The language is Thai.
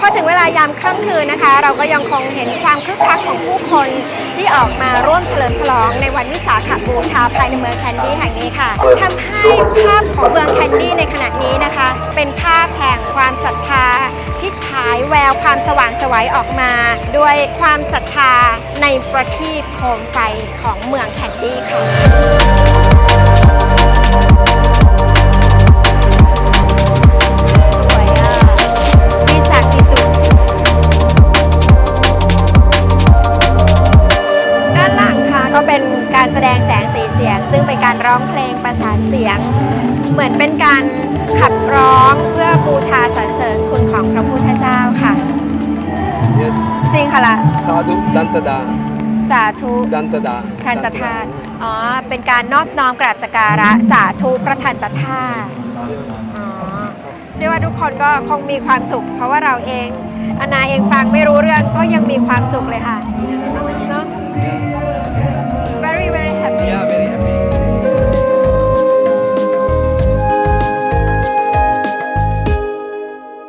พอถึงเวลายามค่ำคืนนะคะ เราก็ยังคงเห็นความคึกคักของผู้คนที่ออกมาร่วมเฉลิมฉลองในวันวิสาขบูชาภายในเมืองแคนดี้แห่งนี้ค่ะทำให้ภาพของเมืองแคนดี้ในขณะนี้นะคะ เป็นภาพแห่งความศรัทธาที่ฉายแววความสว่างไสวัยออกมา ด้วยความศรัทธาในประทีปโคมไฟของเมืองแคนดี้ค่ะ ดงแสงสีเสียง ซึ่งเป็นการร้องเพลงประสานเสียง เหมือนเป็นการขับร้องเพื่อบูชาสรรเสริญคุณของพระพุทธเจ้าค่ะ Yes. ซิงค่ะละ Sadhu Dantada. สาธุ Dantada. ทันตธาตุอ๋อ เป็นการนอบน้อมกราบสกการะสาธุพระทันตธาตุอ๋อ เชื่อว่าทุกคนก็คงมีความสุข เพราะว่าเราเอง อนาเองฟังไม่รู้เรื่องก็ยังมีความสุขเลยค่ะ